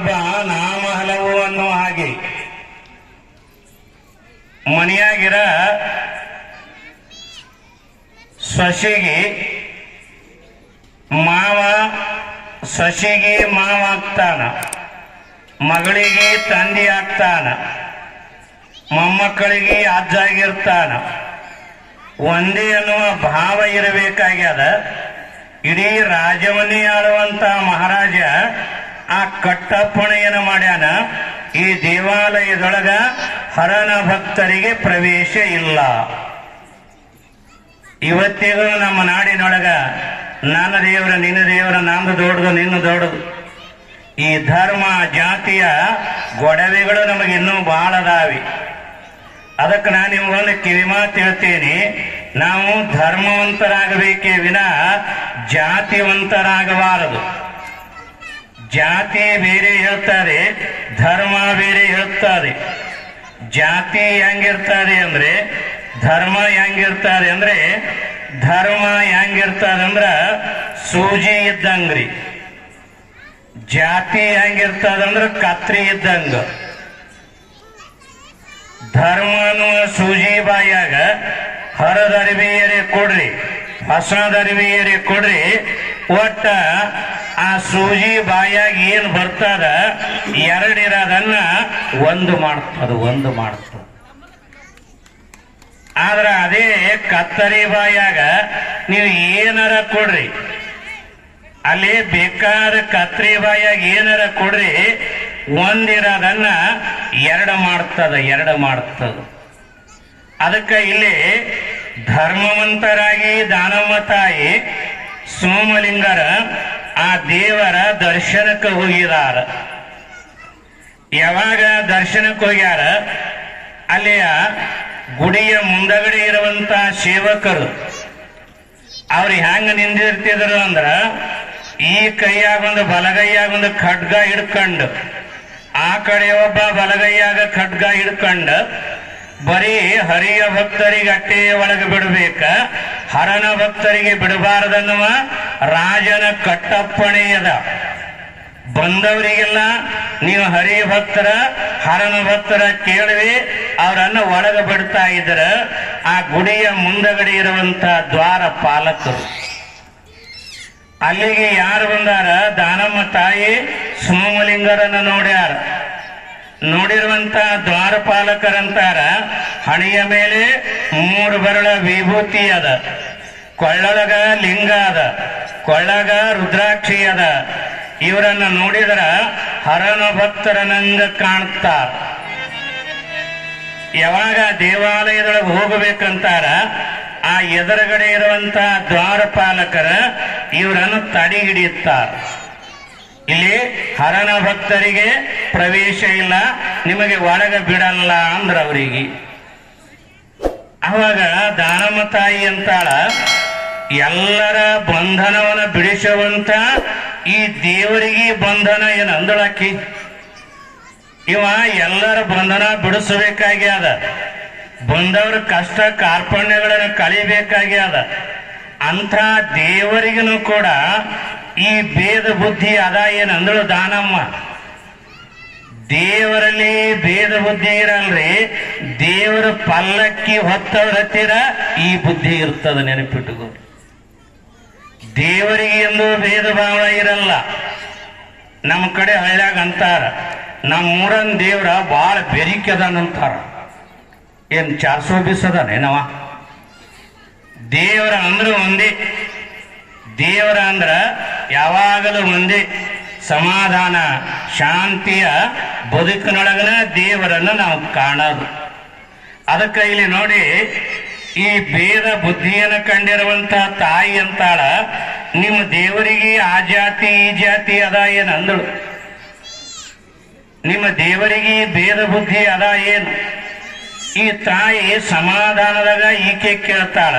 ಹಬ್ಬ ನಾಮ ಹಲವು ಅನ್ನೋ ಹಾಗೆ. ಮನೆಯಾಗಿರ ಸೊಸೆಗೆ ಮಾವ ಸೊಸೆಗೆ ಮಾವ ಆಗ್ತಾನ, ಮಗಳಿಗೆ ತಂದೆ ಆಗ್ತಾನ, ಮೊಮ್ಮಕ್ಕಳಿಗೆ ಅಜ್ಜ ಆಗಿರ್ತಾನ ಒಂದೇ ಅನ್ನುವ ಭಾವ ಇರಬೇಕಾಗ್ಯದ. ಇಡೀ ರಾಜವನ್ನೇ ಆಳುವಂತ ಮಹಾರಾಜ ಆ ಕಟ್ಟಪ್ಪಣೆಯನ್ನು ಮಾಡ್ಯಾನ, ಈ ದೇವಾಲಯದೊಳಗ ಹರನ ಭಕ್ತರಿಗೆ ಪ್ರವೇಶ ಇಲ್ಲ. ಇವತ್ತಿಗೂ ನಮ್ಮ ನಾಡಿನೊಳಗ ನನ್ನ ದೇವರ, ನಿನ್ನ ದೇವರ, ನಂದು ದೊಡ್ಡದು, ನಿನ್ನ ದೊಡ್ಡದು. ಈ ಧರ್ಮ, ಜಾತಿಯ ಗೊಡವೆಗಳು ನಮಗೆ ಇನ್ನೂ ಬಹಳ ಅದಾವೆ. ಅದಕ್ಕೆ ನಾನು ನಿಮ್ಗೊಂದು ಕಿವಿಮಾತು ಹೇಳ್ತೇನೆ. ನಾವು ಧರ್ಮವಂತರಾಗಬೇಕೇ ವಿನ ಜಾತಿವಂತರಾಗಬಾರದು. ಜಾತಿ ಬೇರೆ ಹೇಳ್ತಾರೆ, ಧರ್ಮ ಬೇರೆ ಹೇಳ್ತಾರೆ. ಜಾತಿ ಹೆಂಗಿರ್ತಾರೆ ಅಂದ್ರೆ, ಧರ್ಮ ಹೆಂಗಿರ್ತಾರೆ ಅಂದ್ರೆ, ಧರ್ಮ ಹೆಂಗಿರ್ತಾರೆ ಅಂದ್ರ ಸೂಜಿ ಇದ್ದಂಗ್ರಿ. ಜಾತಿ ಹೆಂಗಿರ್ತದಂದ್ರ ಕತ್ರಿ ಇದ್ದಂಗ. ಧರ್ಮ ಸೂಜಿ ಬಾಯಾಗ ಹರದರಿವೆಯರೇ ಕೊಡ್ರಿ ಹೊಸದರಿವೆಯರೇ ಕೊಡ್ರಿ ಒಟ್ಟ ಆ ಸೂಜಿ ಬಾಯಾಗ ಏನ್ ಬರ್ತದ ಎರಡಿರೋದನ್ನ ಒಂದು ಮಾಡ್ತದ ಒಂದು ಮಾಡ್ತದ ಆದ್ರ ಅದೇ ಕತ್ತರಿ ಬಾಯಾಗ ನೀವು ಏನಾರ ಕೊಡ್ರಿ. ಅಲ್ಲಿ ಬೇಕಾದ ಕತ್ತರಿ ಬಾಯಾಗ ಏನಾರ ಕೊಡ್ರಿ, ಒಂದಿರೋದನ್ನ ಎರಡು ಮಾಡ್ತದ ಎರಡು ಮಾಡ್ತದ. ಅದಕ್ಕೆ ಇಲ್ಲಿ ಧರ್ಮವಂತರಾಗಿ ದಾನಮ್ಮ ತಾಯಿ ಸೋಮಲಿಂಗರ ಆ ದೇವರ ದರ್ಶನಕ್ಕೆ ಹೋಗಿದಾರ. ಯಾವಾಗ ದರ್ಶನಕ್ಕೆ ಹೋಗ್ಯಾರ? ಅಲ್ಲಿಯ ಗುಡಿಯ ಮುಂದಗಡೆ ಇರುವಂತ ಸೇವಕರು. ಅವ್ರು ಹೆಂಗ ನಿಂದಿರ್ತಿದ್ರು ಅಂದ್ರ ಈ ಕೈಯಾಗ ಒಂದು ಬಲಗೈಯಾಗ ಒಂದು ಖಡ್ಗ ಹಿಡ್ಕೊಂಡು, ಆ ಕಡೆ ಒಬ್ಬ ಬಲಗೈಯಾಗ ಖಡ್ಗ ಹಿಡ್ಕೊಂಡು ಬರೀ ಹರಿಯ ಭಕ್ತರಿಗೆ ಅಟ್ಟೆ ಒಳಗೆ ಬಿಡಬೇಕ, ಹರನ ಭಕ್ತರಿಗೆ ಬಿಡಬಾರದನ್ನುವ ರಾಜನ ಕಟ್ಟಪ್ಪಣೆಯದ ಬಂದವರಿಗೆಲ್ಲ ನೀವು ಹರಿ ಭಕ್ತರ, ಹರನ ಭಕ್ತರ ಕೇಳಿವಿ ಅವರನ್ನ ಒಳಗೆ ಬಿಡ್ತಾ ಇದ್ರ ಆ ಗುಡಿಯ ಮುಂದಗಡೆ ಇರುವಂತ ದ್ವಾರ ಪಾಲಕರು. ಅಲ್ಲಿಗೆ ಯಾರು ಬಂದಾರ? ದಾನಮ್ಮ ತಾಯಿ ಸೋಮಲಿಂಗರನ್ನ ನೋಡ್ಯಾರ. ನೋಡಿರುವಂತ ದ್ವಾರಪಾಲಕರಂತಾರ, ಹಣೆಯ ಮೇಲೆ ಮೂರು ಬರಳ ವಿಭೂತಿ ಅದ. ಕೊಳ್ಳೊಳಗ ಲಿಂಗ ಅದ, ಕೊಳ್ಳಗ ರುದ್ರಾಕ್ಷಿ ಅದ. ಇವರನ್ನ ನೋಡಿದ್ರ ಹರನ ಭಕ್ತರನಂಗ ಕಾಣ್ತಾರ ಯಾವಾಗ ದೇವಾಲಯದೊಳಗೆ ಹೋಗಬೇಕಂತಾರ, ಆ ಎದುರುಗಡೆ ಇರುವಂತಹ ದ್ವಾರಪಾಲಕರ ಇವರನ್ನು ತಡೆ ಹಿಡಿಯುತ್ತಾರ ಇಲ್ಲಿ ಹರನ ಭಕ್ತರಿಗೆ ಪ್ರವೇಶ ಇಲ್ಲ. ನಿಮಗೆ ಒಳಗ ಬಿಡಲ್ಲ ಅಂದ್ರ ಅವರಿಗೆ. ಅವಾಗ ದಾನಮ್ಮ ತಾಯಿ ಅಂತಾಳ, ಎಲ್ಲರ ಬಂಧನವನ್ನ ಬಿಡಿಸುವಂತ ಈ ದೇವರಿಗೆ ಬಂಧನ ಏನು ಅಂದಳಾಕಿ ಇವ ಎಲ್ಲರ ಬಂಧನ ಬಿಡಿಸಬೇಕಾಗ್ಯದ. ಬಂದವರ ಕಷ್ಟ ಕಾರ್ಪಣ್ಯಗಳನ್ನು ಕಳಿಬೇಕಾಗ್ಯದ. ಅಂಥ ದೇವರಿಗೂ ಕೂಡ ಈ ಭೇದ ಬುದ್ಧಿ ಅದ ಏನು ಅಂದಳು ದಾನಮ್ಮ? ದೇವರಲ್ಲಿ ಭೇದ ಬುದ್ಧಿ ಇರಲ್ರಿ, ದೇವರ ಪಲ್ಲಕ್ಕಿ ಹೊತ್ತವ್ರ ಹತ್ತಿರ ಈ ಬುದ್ಧಿ ಇರ್ತದ ನೆನಪಿಟ್ಟುಕೋ ದೇವರಿಗೆ ಎಂದು ಭೇದ ಭಾವ ಇರಲ್ಲ. ನಮ್ಮ ಕಡೆ ಹಳ್ಳ್ಯಾಗ ಅಂತಾರ ನಮ್ಮ ಊರನ್ ದೇವ್ರ ಬಾಳ ಬೆರಿಕೆದನಂತಾರ ಏನ್ ಚಾರ್ಸೋ ಬಿಸದಾನೇನವ? ದೇವರ ಅಂದ್ರೆ ಒಂದೇ ದೇವರ ಅಂದ್ರ ಯಾವಾಗಲೂ ಒಂದೇ ಸಮಾಧಾನ, ಶಾಂತಿಯ ಬದುಕಿನೊಳಗನ ದೇವರನ್ನು ನಾವು ಕಾಣೋದು. ಅದಕ್ಕೆ ಇಲ್ಲಿ ನೋಡಿ, ಈ ಭೇದ ಬುದ್ಧಿಯನ್ನು ಕಂಡಿರುವಂತಹ ತಾಯಿ ಅಂತಾಳ, ನಿಮ್ಮ ದೇವರಿಗೆ ಆ ಜಾತಿ, ಈ ಜಾತಿ ಅದ ಏನು ಅಂದಳು ನಿಮ್ಮ ದೇವರಿಗೆ ಭೇದ ಬುದ್ಧಿ ಅದ ಏನು? ಈ ತಾಯಿ ಸಮಾಧಾನದಾಗ ಈಕೆ ಕೇಳ್ತಾಳ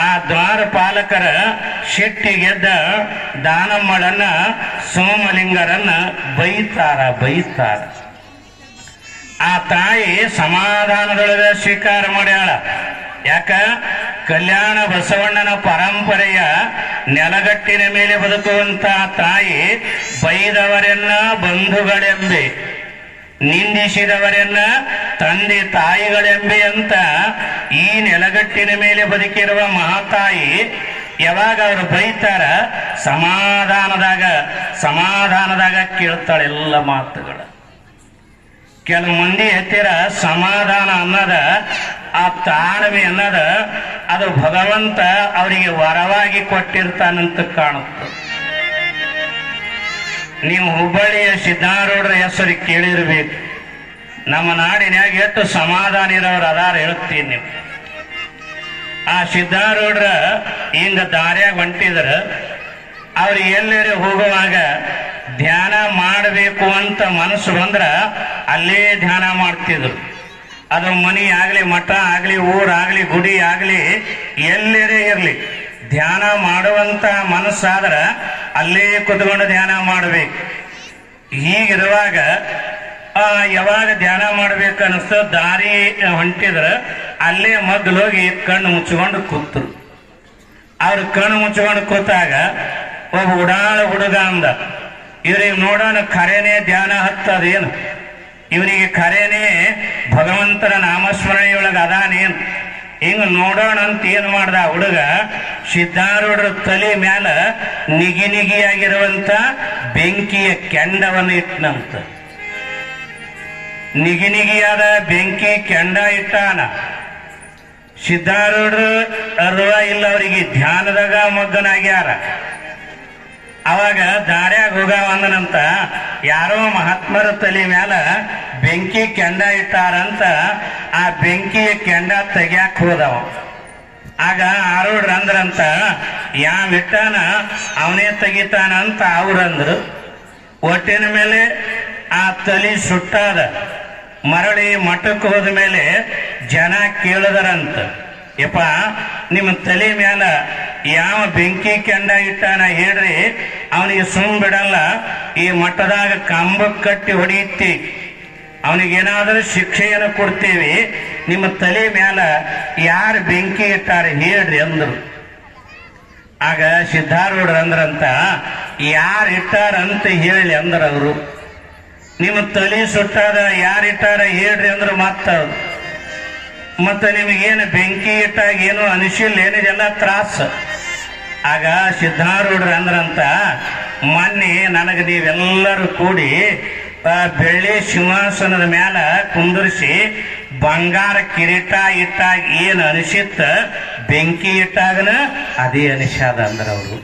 ಆ ದ್ವಾರ ಪಾಲಕರ ಸಿಟ್ಟಿಗೆದ್ದ ದಾನಮ್ಮಳನ್ನ ಸೋಮಲಿಂಗರನ್ನ ಬೈತಾರ ಬೈತಾರ. ಆ ತಾಯಿ ಸಮಾಧಾನದೊಳಗ ಸ್ವೀಕಾರ ಮಾಡ್ಯಾಳ. ಯಾಕ? ಕಲ್ಯಾಣ ಬಸವಣ್ಣನ ಪರಂಪರೆಯ ನೆಲಗಟ್ಟಿನ ಮೇಲೆ ಬದುಕುವಂತ ತಾಯಿ ಬೈದವರೆನ್ನ ಬಂಧುಗಳೆಂಬೆ ನಿಂದಿಸಿದವರೆಲ್ಲ ತಂದೆ ತಾಯಿಗಳೆಂಬೆ ಅಂತ ಈ ನೆಲಗಟ್ಟಿನ ಮೇಲೆ ಬದುಕಿರುವ ಮಹಾತಾಯಿ ಯಾವಾಗ ಅವರು ಬೈತಾರ, ಸಮಾಧಾನದಾಗ ಸಮಾಧಾನದಾಗ ಕೇಳ್ತಾಳೆ ಎಲ್ಲ ಮಾತುಗಳು. ಕೆಲವು ಮಂದಿ ಹತ್ತಿರ ಸಮಾಧಾನ ಅನ್ನದ, ಆ ತಾಳ್ಮೆ ಅನ್ನದ, ಅದು ಭಗವಂತ ಅವರಿಗೆ ವರವಾಗಿ ಕೊಟ್ಟಿರ್ತಾನಂತ ಕಾಣುತ್ತೆ. ನೀವು ಹುಬ್ಬಳ್ಳಿಯ ಸಿದ್ಧಾರೂಢರ ಹೆಸರು ಕೇಳಿರ್ಬೇಕು. ನಮ್ಮ ನಾಡಿನ್ಯಾಗ ಎಷ್ಟು ಸಮಾಧಾನ ಇರೋರು ಅದಾರ ಹೇಳ್ತೀನಿ ನೀವು. ಆ ಸಿದ್ಧಾರೂಢರ ಹಿಂಗ ದಾರ್ಯಾಗ ಹೊಂಟಿದ್ರ, ಅವ್ರು ಎಲ್ಲರೂ ಹೋಗುವಾಗ ಧ್ಯಾನ ಮಾಡಬೇಕು ಅಂತ ಮನಸ್ಸು ಬಂದ್ರ ಅಲ್ಲೇ ಧ್ಯಾನ ಮಾಡ್ತಿದ್ರು. ಅದು ಮನಿ ಆಗಲಿ, ಮಠ ಆಗಲಿ ಊರಾಗಲಿ ಗುಡಿ ಆಗಲಿ, ಎಲ್ಲರೇ ಇರಲಿ. ಧ್ಯಾನ ಮಾಡುವಂತ ಮನಸ್ಸಾದ್ರ ಅಲ್ಲೇ ಕುತ್ಕೊಂಡು ಧ್ಯಾನ ಮಾಡ್ಬೇಕು. ಹೀಗಿರುವಾಗ ಯಾವಾಗ ಧ್ಯಾನ ಮಾಡ್ಬೇಕು ಅನಿಸ್ತ ದಾರಿ ಹೊಂಟಿದ್ರ, ಅಲ್ಲೇ ಮೊದಲು ಹೋಗಿ ಕಣ್ಣು ಮುಚ್ಕೊಂಡು ಕೂತರು ಅವ್ರು ಕಣ್ಣು ಮುಚ್ಕೊಂಡು ಕೂತಾಗ, ಒಬ್ಬ ಉಡಾಳ ಹುಡುಗ ಅಂದ, ಇವ್ರಿಗೆ ನೋಡೋಣ ಖರೇನೆ ಧ್ಯಾನ ಹತ್ತದೇನು ಇವನಿಗೆ ಖರೇನೆ ಭಗವಂತನ ನಾಮಸ್ಮರಣೆಯೊಳಗೆ ಅದಾನೇನು? ಹಿಂಗ ನೋಡೋಣ ಅಂತ ಏನ್ ಮಾಡ್ದ ಹುಡುಗ, ಸಿದ್ಧಾರೂಢರ ತಲೆ ಮ್ಯಾಲ ನಿಗಿ ನಿಗಿಯಾಗಿರುವಂತ ಬೆಂಕಿಯ ಕೆಂಡವನ್ನು ಇಟ್ಟನಂತ ನಿಗಿ ನಿಗಿಯಾದ ಬೆಂಕಿ ಕೆಂಡ ಇಟ್ಟಾನ. ಸಿದ್ಧಾರೂಢರು ಅರ್ವ ಇಲ್ಲ ಅವರಿಗೆ ಧ್ಯಾನದಾಗ ಮಗ್ಗನಾಗ್ಯಾರ. ಅವಾಗ ದಾರ್ಯಾಗ ಹೋಗವಂದನಂತ ಯಾರೋ ಮಹಾತ್ಮರ ತಲೆ ಮ್ಯಾಲ ಬೆಂಕಿ ಕೆಂಡ ಇಟ್ಟಾರಂತ ಆ ಬೆಂಕಿಯ ಕೆಂಡ ತೆಗ್ಯಾಕ್ ಹೋದವ. ಆಗ ಆರೋಡ್ರ ಅಂದ್ರಂತ ಯಾವ ಇಟ್ಟಾನ ಅವನೇ ತೆಗಿತಾನಂತ ಅವ್ರಂದ್ರು ಒಟ್ಟಿನ ಮೇಲೆ ಆ ತಲೆ ಸುಟ್ಟಾದ. ಮರಳಿ ಮಠಕ್ಕೆ ಹೋದ ಮೇಲೆ ಜನ ಕೇಳಿದರಂತ. ಯಪ್ಪ, ನಿಮ್ಮ ತಲೆ ಮ್ಯಾಲ ಯಾವ ಬೆಂಕಿ ಕೆಂಡ ಇಟ್ಟಾನ ಹೇಳ್ರಿ. ಅವನಿಗೆ ಸುಮ್ ಬಿಡಲ್ಲ, ಈ ಮಠದಾಗ ಕಂಬ ಕಟ್ಟಿ ಹೊಡೆಯುತ್ತಿ. ಅವನಿಗೇನಾದರೂ ಶಿಕ್ಷೆಯನ್ನು ಕೊಡ್ತೀವಿ. ನಿಮ್ಮ ತಲೆ ಮ್ಯಾಲ ಯಾರು ಬೆಂಕಿ ಇಟ್ಟಾರೆ ಹೇಳ್ರಿ ಅಂದ್ರು. ಆಗ ಸಿದ್ಧಾರೂಢರು ಅಂದ್ರಂತ, ಯಾರು ಇಟ್ಟಾರಂತ ಹೇಳಿ ಅಂದ್ರ ಅವರು ನಿಮ್ಮ ತಲೆ ಸುಟ್ಟಾದ ಯಾರಿಟ್ಟಾರ ಹೇಳ್ರಿ ಅಂದ್ರೆ ಮತ್ತ ಮತ್ತೆ ನಿಮಗೇನು ಬೆಂಕಿ ಇಟ್ಟಾಗ ಏನು ಅನಿಸಿಲ್ಲ, ಏನಿದೆಲ್ಲ ತ್ರಾಸ. ಆಗ ಸಿದ್ಧಾರೂಢ್ರ ಅಂದ್ರಂತ, ಮೊನ್ನೆ ನನಗೆ ನೀವೆಲ್ಲರೂ ಕೂಡಿ ಬೆಳ್ಳಿ ಸಿಂಹಾಸನದ ಮ್ಯಾಲ ಕುಂದರಿಸಿ, ಬಂಗಾರ ಕಿರೀಟ ಇಟ್ಟಾಗ ಏನು ಅನಿಸಿತ್ತ, ಬೆಂಕಿ ಇಟ್ಟಾಗನ ಅದೇ ಅನಿಸ್ಯಾದ ಅಂದ್ರೆ ಅವರು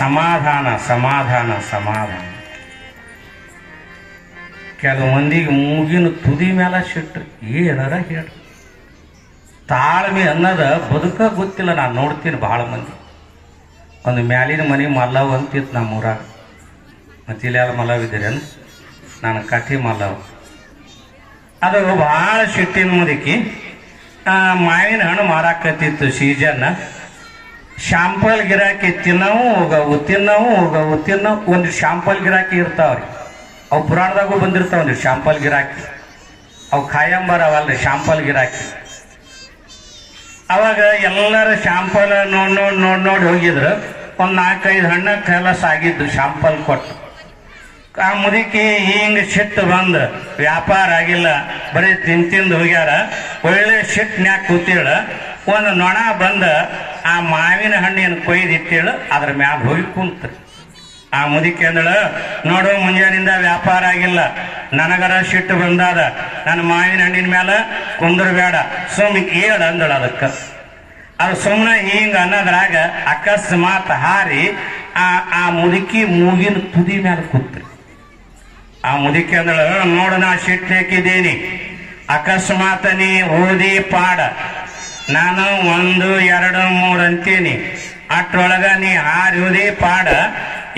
ಸಮಾಧಾನ ಸಮಾಧಾನ ಸಮಾಧಾನ. ಕೆಲವು ಮಂದಿಗೆ ಮೂಗಿನ ತುದಿ ಮೇಲೆ ಸಿಟ್ರಿ. ಏನಾರ ಹೇಳ್ರಿ. ತಾಳ್ಮೆ ಅನ್ನೋದು ಬದುಕ ಗೊತ್ತಿಲ್ಲ. ನಾನು ನೋಡ್ತೀನಿ ಭಾಳ ಮಂದಿ. ಒಂದು ಮ್ಯಾಲಿನ ಮನೆ ಮಲ್ಲವ್ ಅಂತಿತ್ತು ನಮ್ಮ ಊರಾಗ ಮತ್ತು ಇಲ್ಲೆಲ್ಲ ಮಲ್ಲವ್ ಇದ್ದೀರೇನು ನಾನು ಕಥೆ ಮಲ್ಲವ್ ಅದು ಭಾಳ ಸಿಟ್ಟಿನ ಮುದುಕಿ ಮಾವಿನ ಹಣ್ಣು ಮಾರಾಕತ್ತಿತ್ತು ಸೀಸನ್ ಶಾಂಪಲ್ ಗಿರಾಕಿ ತಿನ್ನವು, ಹೋಗವು ತಿನ್ನವು ಹೋಗವು, ತಿನ್ನವು. ಒಂದು ಶಾಂಪಲ್ ಗಿರಾಕಿ ಇರ್ತಾವ್ರಿ. ಅವು ಪುರಾಣದಾಗೂ ಒಂದು ಶಾಂಪಲ್ ಗಿರಾಕಿ. ಅವು ಖಾಯಂಬರವಲ್ರಿ ಶಾಂಪಲ್ ಗಿರಾಕಿ. ಅವಾಗ ಎಲ್ಲರ ಶಾಂಪಲ್ ನೋಡಿ ನೋಡಿ ನೋಡಿ ನೋಡಿ ಹೋಗಿದ್ರು ಒಂದು ನಾಲ್ಕೈದು ಹಣ್ಣ ಕೆಲಸ ಆಗಿದ್ದು ಶಾಂಪಲ್ ಕೊಟ್ಟು. ಆ ಮುದುಕಿ ಹಿಂಗೆ ಸಿಟ್ಟು ಬಂದು, ವ್ಯಾಪಾರ ಆಗಿಲ್ಲ, ಬರೀ ತಿಂದು ತಿಂದು ಹೋಗ್ಯಾರ. ಒಳ್ಳೆ ಸಿಟ್ಟಿನ್ಯಾಗ ಕೂತಿಳ ಒಂದು ನೊಣ ಬಂದ ಆ ಮಾವಿನ ಹಣ್ಣಿನ ಕೊಯ್ದು ಇಟ್ಟಿಳು ಅದ್ರ ಮ್ಯಾಗ ಹೋಗಿ ಕುಂತ. ಆ ಮುದಿಕೆ ಅಂದಳು ನೋಡು, ಮುಂಜಾನಿಂದ ವ್ಯಾಪಾರ ಆಗಿಲ್ಲ. ನನಗರ ಸಿಟ್ಟು ಬಂದಾದ. ನನ್ನ ಮಾವಿನ ಹಣ್ಣಿನ ಮ್ಯಾಲ ಕುಂದ್ರಬೇಡ ಸುಮ್ ಏಳು ಅಂದಳು ಅದಕ್ಕೆ. ಅದು ಸುಮ್ಮನೆ ಹಿಂಗ ಅನ್ನೋದ್ರಾಗ ಅಕಸ್ಮಾತ್ ಹಾರಿ ಆ ಆ ಮುದುಕಿ ಮೂಗಿನ ತುದಿ ಮ್ಯಾಲ ಕೂತ್ರಿ. ಆ ಮುದುಕಿ ಅಂದಳು ನೋಡು, ನಾ ಸಿಟ್ಲೇಕಿದ್ದೀನಿ ಅಕಸ್ಮಾತ್ ನೀ ಓದಿ ಪಾಡ. ನಾನು ಒಂದು, ಎರಡು, ಮೂರು ಅಂತೀನಿ. ಅಟ್ರೊಳಗ ನೀ ಹಾರಿ ಓದಿ ಪಾಡ.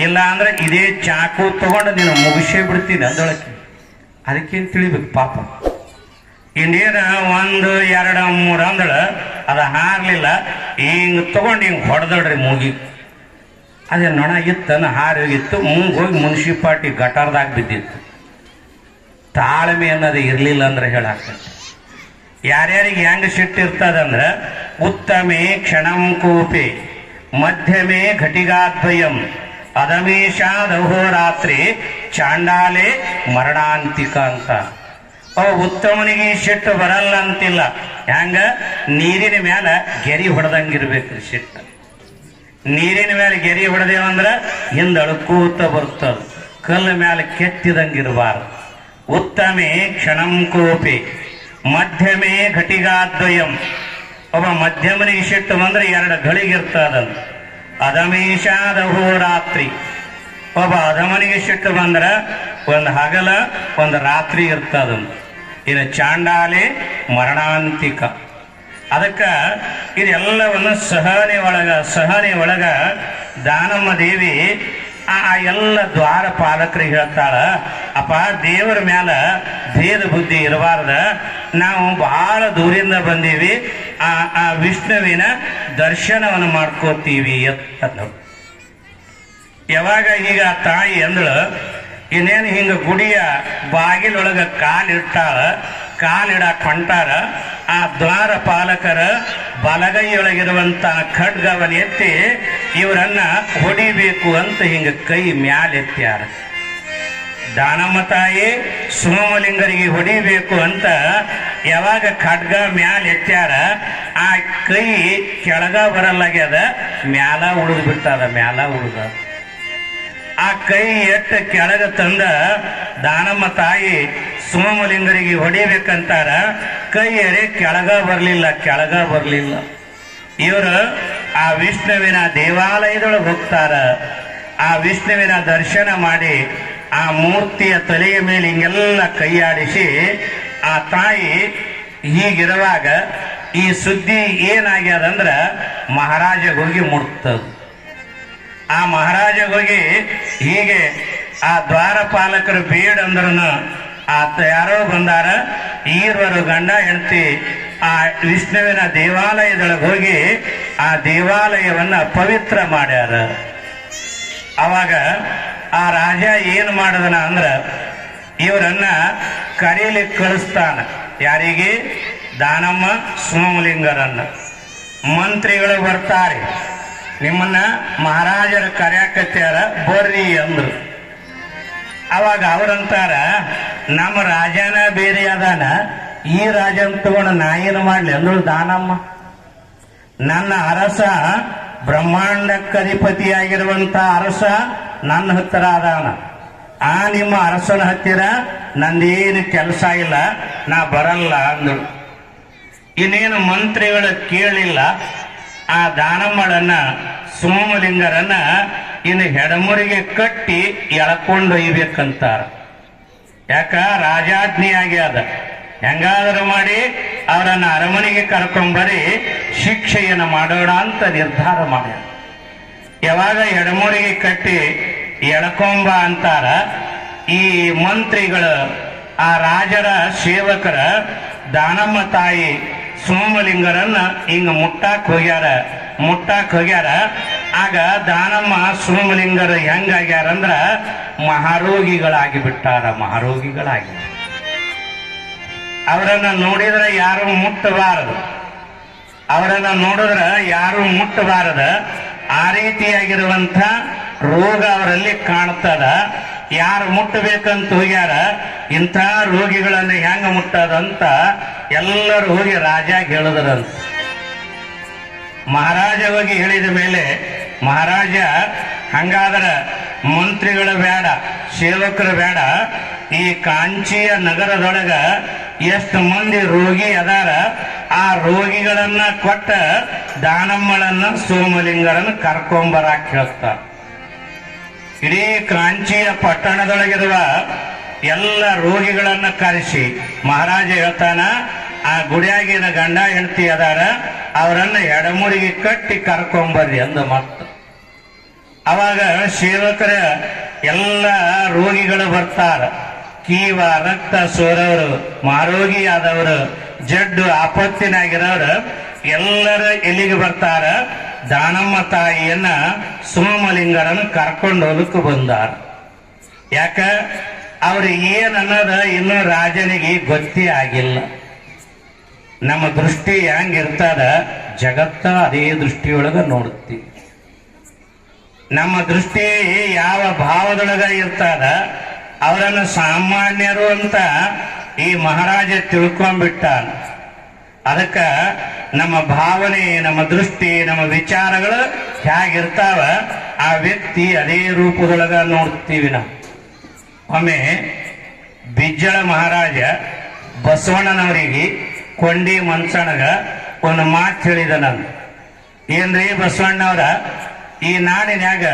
ಇಲ್ಲ ಅಂದ್ರೆ ಇದೇ ಚಾಕು ತಗೊಂಡು ನೀನು ಮುಗಿಸೇ ಬಿಡ್ತೀನಿ ಅದೊಳಕ್ಕೆ ಅದಕ್ಕೇನು ತಿಳಿಬೇಕು ಪಾಪ. ಇನ್ನೇನ ಒಂದು, ಎರಡು, ಮೂರು ಅಂದಳ. ಅದು ಹಾರಲಿಲ್ಲ. ಹಿಂಗ್ ತಗೊಂಡು ಹಿಂಗೆ ಹೊಡೆದಳ್ರಿ ಮೂಗಿ. ಅದೇ ನೊಣ ಇತ್ತನ ಹಾರಿ ಹೋಗಿತ್ತು. ಮುಂಗ್ ಹೋಗಿ ಮುನ್ಸಿಪಾಲ್ಟಿ ಗಟಾರ್ದಾಗ ಬಿದ್ದಿತ್ತು. ತಾಳ್ಮೆ ಅನ್ನೋದು ಇರಲಿಲ್ಲ ಅಂದ್ರೆ ಹೇಳಾಕತ್ತೆ ಯಾರ್ಯಾರಿಗೆ ಹೆಂಗ ಸಿಟ್ಟಿರ್ತದಂದ್ರ ಉತ್ತಮೆ ಕ್ಷಣಂ ಕೂಪೆ, ಮಧ್ಯಮೆ ಘಟಿಗಾದ್ವಯಂ ಅದಮೇಶಾದಹೋರಾತ್ರಿ ಚಾಂಡಾಲೆ ಮರಣಾಂತಿಕ ಅಂತ. ಅವ ಉತ್ತಮನಿಗೆ ಸಿಟ್ಟು ಬರಲ್ಲ ಅಂತಿಲ್ಲ ಹೆಂಗ? ನೀರಿನ ಮ್ಯಾಲ ಗೆರಿ ಹೊಡೆದಂಗಿರ್ಬೇಕು ಸಿಟ್ಟು ನೀರಿನ ಮೇಲೆ ಗೆರಿ ಹೊಡೆದೇವಂದ್ರ ಹಿಂದ ಅಳ್ಕೂತ ಬರ್ತದ ಕಲ್ಲು ಮೇಲೆ ಕೆತ್ತಿದಂಗಿರಬಾರ್ದು. ಉತ್ತಮೇ ಕ್ಷಣಂ ಕೋಪಿ. ಮಧ್ಯಮೆ ಘಟಿಗಾದ್ವಯಂ. ಒಬ್ಬ ಮಧ್ಯಮನಿಗೆ ಸಿಟ್ಟು ಬಂದ್ರೆ ಎರಡು ಗಳಿಗಿರ್ತದಂತ ಅದಮೇಶಾದಹೋ ರಾತ್ರಿ ಒಬ್ಬ ಅಧಮನಿಗೆ ಸಿಟ್ಟು ಬಂದ್ರ ಒಂದು ಹಗಲ, ಒಂದು ರಾತ್ರಿ ಇರ್ತದಂತ ಇನ್ನು ಚಾಂಡಾಲೆ ಮರಣಾಂತಿಕ. ಅದಕ್ಕೆ ಇದೆಲ್ಲವನ್ನು ಸಹನೆ ಒಳಗ ಸಹನೆ ಒಳಗ ದಾನಮ್ಮ ದೇವಿ ಆ ಎಲ್ಲ ದ್ವಾರ ಪಾಲಕರಿಗೆ ಹೇಳ್ತಾಳ, ಅಪ್ಪ, ದೇವರ ಮ್ಯಾಲ ಭೇದ ಬುದ್ಧಿ ಇರಬಾರ್ದ. ನಾವು ಬಹಳ ದೂರಿಂದ ಬಂದೀವಿ. ಆ ಆ ವಿಷ್ಣುವಿನ ದರ್ಶನವನ್ನು ಮಾಡ್ಕೋತೀವಿ ಅಂತ ಯಾವಾಗ ಈಗ ತಾಯಿ ಅಂದಳು, ಇನ್ನೇನು ಹಿಂಗ ಗುಡಿಯ ಬಾಗಿಲೊಳಗೆ ಕಾಲಿಟ್ಟಾಳ ಕಾಲಿಡಕ್ಕೆ ಹೊಂಟಾರ, ಆ ದ್ವಾರ ಪಾಲಕರ ಬಲಗೈಯೊಳಗಿರುವಂತ ಖಡ್ಗವನ್ನು ಎತ್ತಿ ಇವರನ್ನ ಹೊಡಿಬೇಕು ಅಂತ ಹಿಂಗ ಕೈ ಮ್ಯಾಲೆತ್ತ್ಯಾರ. ದಾನಮ್ಮ ತಾಯಿ ಸೋಮಲಿಂಗರಿಗೆ ಹೊಡಿಬೇಕು ಅಂತ ಯಾವಾಗ ಖಡ್ಗ ಮ್ಯಾಲ ಎತ್ತ್ಯಾರ ಆ ಕೈ ಕೆಳಗ ಬರಲ್ಲಾಗ್ಯದ, ಮ್ಯಾಲ ಉಳಿದು ಬಿಡ್ತದ, ಮ್ಯಾಲ ಉಳಿದ. ಆ ಕೈ ಎಟ್ಟ ಕೆಳಗ ತಂದ ದಾನಮ್ಮ ತಾಯಿ ಸೋಮಲಿಂಗರಿಗೆ ಹೊಡಿಬೇಕಂತಾರ, ಕೈ ಎರೆ ಕೆಳಗ ಬರಲಿಲ್ಲ ಕೆಳಗ ಬರಲಿಲ್ಲ. ಇವರು ಆ ವಿಷ್ಣುವಿನ ದೇವಾಲಯದೊಳಗೆ ಹೋಗ್ತಾರ, ಆ ವಿಷ್ಣುವಿನ ದರ್ಶನ ಮಾಡಿ ಆ ಮೂರ್ತಿಯ ತಲೆಯ ಮೇಲೆ ಹಿಂಗೆಲ್ಲ ಕೈಯಾಡಿಸಿ ಆ ತಾಯಿ ಹೀಗಿರುವಾಗ ಈ ಸುದ್ದಿ ಏನಾಗ್ಯದಂದ್ರ ಮಹಾರಾಜ ಹೋಗಿ ಮುಟ್ತದ. ಆ ಮಹಾರಾಜ ಹೋಗಿ ಹೀಗೆ ಆ ದ್ವಾರಪಾಲಕರು ಬೇಡ ಅಂದ್ರನು ಆ ಯಾರೋ ಬಂದಾರ. ಈರ್ವರು ಗಂಡ ಹೆಂಡತಿ ಆ ವಿಷ್ಣುವಿನ ದೇವಾಲಯದೊಳಗೆ ಹೋಗಿ ಆ ದೇವಾಲಯವನ್ನ ಪವಿತ್ರ ಮಾಡ್ಯಾರ. ಅವಾಗ ಆ ರಾಜ ಏನು ಮಾಡದನ ಅಂದ್ರ ಇವರನ್ನ ಕರೀಲಿಕ್ಕೆ ಕಳಿಸ್ತಾನ. ಯಾರಿಗೆ? ದಾನಮ್ಮ ಸೋಮಲಿಂಗರನ್ನ. ಮಂತ್ರಿಗಳು ಬರ್ತಾರೆ. ನಿಮ್ಮನ್ನ ಮಹಾರಾಜರ ಕರ್ಯಾಕತ್ಯಾರ ಬರ್ರಿ ಅಂದ್ರು. ಅವಾಗ ಅವ್ರಂತಾರ, ನಮ್ಮ ರಾಜನ ಬೇರೆ ಅದಾನ. ಈ ರಾಜನ್ ತಗೊಂಡು ನಾ ಏನು ಮಾಡ್ಲಿ? ಅಂದ್ರು ದಾನಮ್ಮ. ನನ್ನ ಅರಸ ಬ್ರಹ್ಮಾಂಡಕ್ಕಧಿಪತಿಯಾಗಿರುವಂತ ಅರಸ ನನ್ನ ಹತ್ತಿರ ಅದಾನ ಆ ನಿಮ್ಮ ಅರಸನ ಹತ್ತಿರ ನಂದೇನು ಕೆಲಸ ಇಲ್ಲ, ನಾ ಬರಲ್ಲ ಅಂದು ಇನ್ನೇನು ಮಂತ್ರಿಗಳು ಕೇಳಿಲ್ಲ, ಆ ದಾನಮ್ಮಳನ್ನ ಸೋಮಲಿಂಗರನ್ನ ಇನ್ನು ಹೆಡಮುರಿಗೆ ಕಟ್ಟಿ ಎಳ್ಕೊಂಡು ಒಯ್ಬೇಕಂತಾರ. ಯಾಕ? ರಾಜಾಜ್ಞೆಯಾಗಿ ಅದ. ಹೆಂಗಾದರೂ ಮಾಡಿ ಅವರನ್ನ ಅರಮನೆಗೆ ಕರ್ಕೊಂಬರಿ, ಶಿಕ್ಷೆಯನ್ನು ಮಾಡೋಣ ಅಂತ ನಿರ್ಧಾರ ಮಾಡ್ಯಾರ. ಯಾವಾಗ ಎಡಮೂರಿಗೆ ಕಟ್ಟಿ ಎಳ್ಕೊಂಬ ಅಂತಾರ. ಈ ಮಂತ್ರಿಗಳು, ಆ ರಾಜರ ಸೇವಕರ ದಾನಮ್ಮ ತಾಯಿ ಸೋಮಲಿಂಗರನ್ನ ಹಿಂಗ ಮುಟ್ಟಾಕ್ ಹೋಗ್ಯಾರ ಮುಟ್ಟಾಕ್ ಹೋಗ್ಯಾರ. ಆಗ ದಾನಮ್ಮ, ಸೋಮಲಿಂಗರು ಹೆಂಗಾಗ್ಯಾರಂದ್ರ ಮಹಾರೋಗಿಗಳಾಗಿ ಬಿಟ್ಟಾರ ಮಹಾರೋಗಿಗಳಾಗಿ. ಅವರನ್ನ ನೋಡಿದ್ರೆ ಯಾರು ಮುಟ್ಟಬಾರದು. ಅವರನ್ನ ನೋಡಿದ್ರೆ ಯಾರು ಮುಟ್ಟಬಾರದು. ಆ ರೀತಿಯಾಗಿರುವಂತ ರೋಗ ಅವರಲ್ಲಿ ಕಾಣ್ತದ. ಯಾರು ಮುಟ್ಟಬೇಕಂತ ಹೋಗ್ಯಾರ, ಇಂಥ ರೋಗಿಗಳನ್ನ ಹೆಂಗ ಮುಟ್ಟದಂತ ಎಲ್ಲರೂ ಹೋಗಿ ರಾಜ ಹೇಳಿದ್ರಂತ. ಮಹಾರಾಜ ಹೋಗಿ ಹೇಳಿದ ಮೇಲೆ, ಮಹಾರಾಜ, ಹಂಗಾದ್ರ ಮಂತ್ರಿಗಳು ಬೇಡ, ಸೇವಕರು ಬೇಡ, ಈ ಕಾಂಚಿಯ ನಗರದೊಳಗ ಎಷ್ಟು ಮಂದಿ ರೋಗಿ ಅದಾರ, ಆ ರೋಗಿಗಳನ್ನ ಕೊಟ್ಟ ದಾನಮ್ಮಳನ್ನ ಸೋಮಲಿಂಗರನ್ನ ಕರ್ಕೊಂಬರಾಕ್ ಹೇಳ್ತಾರ. ಇಡೀ ಕಾಂಚಿಯ ಪಟ್ಟಣದೊಳಗಿರುವ ಎಲ್ಲ ರೋಗಿಗಳನ್ನ ಕರೆಸಿ, ಮಹಾರಾಜ ಹೇಳ್ತಾನ, ಆ ಗುಡಿಯಾಗಿನ ಗಂಡ ಹೆಂಡತಿ ಅದಾರ, ಅವರನ್ನ ಎಡಮೂರಿಗೆ ಕಟ್ಟಿ ಕರ್ಕೊಂಬರ್ರಿ ಅಂದ ಮತ್ತು. ಅವಾಗ ಸೇವಕರ ಎಲ್ಲ ರೋಗಿಗಳು ಬರ್ತಾರ. ಕೀವ, ರಕ್ತ ಸೋರವರು, ಮಾರೋಗಿ ಆದವರು, ಜಡ್ಡು, ಆಪತ್ತಿನಾಗಿರೋರು, ಎಲ್ಲರ ಎಲ್ಲಿಗೆ ಬರ್ತಾರ? ದಾನಮ್ಮ ತಾಯಿಯನ್ನ ಸುಮಮಲಿಂಗರನ್ನು ಕರ್ಕೊಂಡು ಹೋಗಕ್ಕೆ ಬಂದಾರ. ಯಾಕ? ಅವ್ರು ಏನ್ ಅನ್ನದ ಇನ್ನೂ ರಾಜನಿಗೆ ಗೊತ್ತೇ ಆಗಿಲ್ಲ. ನಮ್ಮ ದೃಷ್ಟಿ ಹೆಂಗಿರ್ತದ ಜಗತ್ತ ಅದೇ ದೃಷ್ಟಿಯೊಳಗ ನೋಡುತ್ತಿ. ನಮ್ಮ ದೃಷ್ಟಿ ಯಾವ ಭಾವದೊಳಗ ಇರ್ತದ? ಅವರನ್ನು ಸಾಮಾನ್ಯರು ಅಂತ ಈ ಮಹಾರಾಜ ತಿಳ್ಕೊಂಡ್ಬಿಟ್ಟ ಅದಕ್ಕ ನಮ್ಮ ಭಾವನೆ, ನಮ್ಮ ದೃಷ್ಟಿ, ನಮ್ಮ ವಿಚಾರಗಳು ಹೇಗಿರ್ತಾವ ಆ ವ್ಯಕ್ತಿ ಅದೇ ರೂಪದೊಳಗ ನೋಡ್ತೀವಿ ನಾವು. ಒಮ್ಮೆ ಬಿಜ್ಜಳ ಮಹಾರಾಜ ಬಸವಣ್ಣನವರಿಗೆ ಕೊಂಡಿ ಮನ್ಸಣಗ ಒಂದು ಮಾತು ಹೇಳಿದ ನಾನು. ಏನ್ರಿ ಬಸವಣ್ಣವರ, ಈ ನಾಡಿನ್ಯಾಗ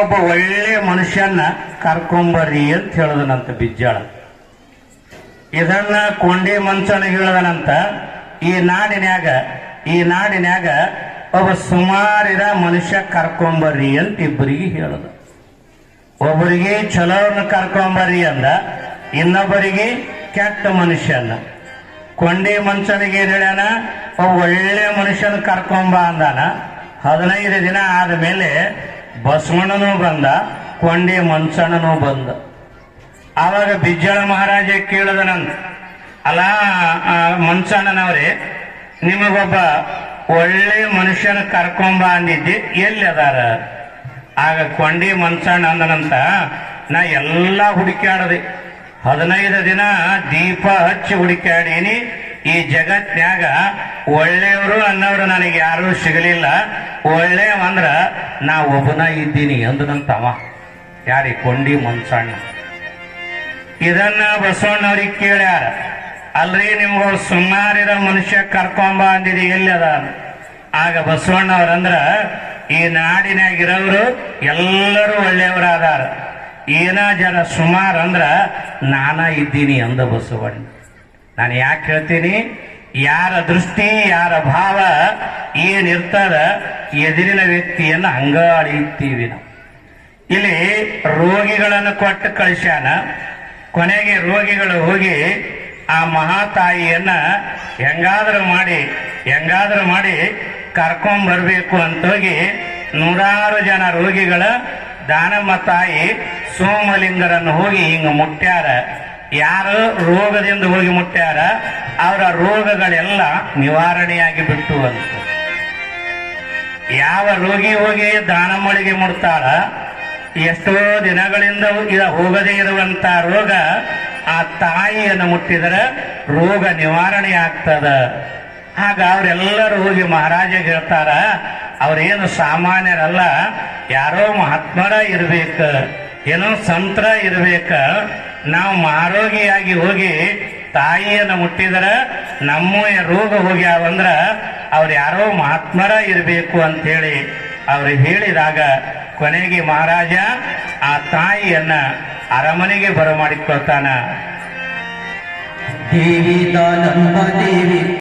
ಒಬ್ಬ ಒಳ್ಳೆ ಮನುಷ್ಯನ್ನ ಕರ್ಕೊಂಬರ್ರಿ ಅಂತ ಹೇಳಿದನಂತ ಬಿಜ್ಜಾಳ. ಇದನ್ನ ಕೊಂಡಿ ಮನ್ಸನ ಹೇಳದನಂತ ಈ ನಾಡಿನ್ಯಾಗ ಈ ನಾಡಿನ್ಯಾಗ ಒಬ್ಬ ಸುಮಾರಿರ ಮನುಷ್ಯ ಕರ್ಕೊಂಬರ್ರಿ ಅಂತ ಇಬ್ಬರಿಗೆ ಹೇಳದ. ಒಬ್ಬರಿಗೆ ಚಲೋನ ಕರ್ಕೊಂಬರ್ರಿ ಅಂದ, ಇನ್ನೊಬ್ಬರಿಗೆ ಕೆಟ್ಟ ಮನುಷ್ಯನ ಕೊಂಡಿ ಮನುಷ್ಯನಿಗೆ ಹೇಳ್ಯಾನ ಒಬ್ಬ ಒಳ್ಳೆ ಮನುಷ್ಯನ ಕರ್ಕೊಂಬ ಅಂದಾನ. ಹದಿನೈದು ದಿನ ಆದ ಮೇಲೆ ಬಸವಣ್ಣನೂ ಬಂದ, ಕೊಂಡಿ ಮನ್ಸಣ್ಣನೂ ಬಂದ. ಆವಾಗ ಬಿಜ್ಜಳ ಮಹಾರಾಜ ಕೇಳಿದನಂತ ಅಲ್ಲ ಮನ್ಸಣ್ಣನವ್ರೆ ನಿಮಗೊಬ್ಬ ಒಳ್ಳೆ ಮನುಷ್ಯನ ಕರ್ಕೊಂಬ ಅಂದಿದ್ದೆ, ಎಲ್ಲಿ ಅದಾರ? ಆಗ ಕೊಂಡಿ ಮನ್ಸಣ್ಣ ಅಂದನಂತ ನಾ ಎಲ್ಲ ಹುಡುಕ್ಯಾಡದೆ, ಹದಿನೈದು ದಿನ ದೀಪ ಹಚ್ಚಿ ಹುಡುಕ್ಯಾಡೀನಿ, ಈ ಜಗತ್ನ್ಯಾಗ ಒಳ್ಳೆಯವರು ಅನ್ನೋರು ನನಗೆ ಯಾರೂ ಸಿಗಲಿಲ್ಲ ಒಳ್ಳೆಯವಂದ್ರ ನಾ ಒಬ್ಬನ ಇದ್ದೀನಿ ಅಂದನಂತವ ಯಾರಿ ಕೊಂಡಿ ಮನ್ಸಣ್ಣ ಇದನ್ನ ಬಸವಣ್ಣವ್ರಿಗೆ ಕೇಳ್ಯಾರ. ಅಲ್ರಿ ನಿಮ್ಗ ಸುಮಾರಿರ ಮನುಷ್ಯ ಕರ್ಕೊಂಬ ಅಂದಿದಿ, ಎಲ್ಲಿ ಅದ ಆಗ ಬಸವಣ್ಣವ್ರಂದ್ರ ಈ ನಾಡಿನಾಗಿರೋರು ಎಲ್ಲರೂ ಒಳ್ಳೆಯವರಾದಾರ. ಏನ ಜನ ಸುಮಾರು ಅಂದ್ರ, ನಾನ ಇದ್ದೀನಿ ಅಂದ ಬಸವಣ್ಣ. ನಾನು ಯಾಕೆ ಹೇಳ್ತೀನಿ? ಯಾರ ದೃಷ್ಟಿ, ಯಾರ ಭಾವ ಏನಿರ್ತದ ಎದುರಿನ ವ್ಯಕ್ತಿಯನ್ನು ಹಂಗ ಅಳಿತೀವಿ ನಾವು. ಇಲ್ಲಿ ರೋಗಿಗಳನ್ನು ಕೊಟ್ಟು ಕಳಿಸ್ಯಾನ. ಕೊನೆಗೆ ರೋಗಿಗಳು ಹೋಗಿ ಆ ಮಹಾತಾಯಿಯನ್ನ ಹೆಂಗಾದ್ರೂ ಮಾಡಿ ಹೆಂಗಾದ್ರೂ ಮಾಡಿ ಕರ್ಕೊಂಡ್ ಬರ್ಬೇಕು ಅಂತ ಹೋಗಿ ನೂರಾರು ಜನ ರೋಗಿಗಳ ದಾನಮ್ಮ ತಾಯಿ ಸೋಮಲಿಂಗರನ್ನು ಹೋಗಿ ಹಿಂಗ ಮುಟ್ಟ್ಯಾರ. ಯಾರು ರೋಗದಿಂದ ಹೋಗಿ ಮುಟ್ಟ್ಯಾರ? ಅವರ ರೋಗಗಳೆಲ್ಲ ನಿವಾರಣೆಯಾಗಿ ಬಿಟ್ಟು ಅಂತ ಯಾವ ರೋಗಿ ಹೋಗಿ ದಾನಮ್ಮಳಿಗೆ ಮುಡ್ತಾಳ ಎಷ್ಟೋ ದಿನಗಳಿಂದ ಇದ ಹೋಗದೇ ಇರುವಂತ ರೋಗ ಆ ತಾಯಿಯನ್ನು ಮುಟ್ಟಿದರೆ ರೋಗ ನಿವಾರಣೆ ಆಗ್ತದ. ಆಗ ಅವರೆಲ್ಲರೂ ಹೋಗಿ ಮಹಾರಾಜ ಹೇಳ್ತಾರ, ಅವ್ರೇನು ಸಾಮಾನ್ಯರಲ್ಲ, ಯಾರೋ ಮಹಾತ್ಮರ ಇರ್ಬೇಕ, ಏನೋ ಸಂತ್ರ ಇರ್ಬೇಕ, ನಾವು ಮಾರೋಗಿಯಾಗಿ ಹೋಗಿ ತಾಯಿಯನ್ನು ಮುಟ್ಟಿದರ ನಮ್ಮ ರೋಗ ಹೋಗ್ಯಾವಂದ್ರ ಅವ್ರು ಯಾರೋ ಮಹಾತ್ಮರ ಇರಬೇಕು ಅಂತೇಳಿ ಅವ್ರು ಹೇಳಿದಾಗ ಕೊನೆಗೆ ಮಹಾರಾಜ ಆ ತಾಯಿಯನ್ನ ಅರಮನೆಗೆ ಬರಮಾಡಿಕೊಳ್ತಾನ. ದೇವಿ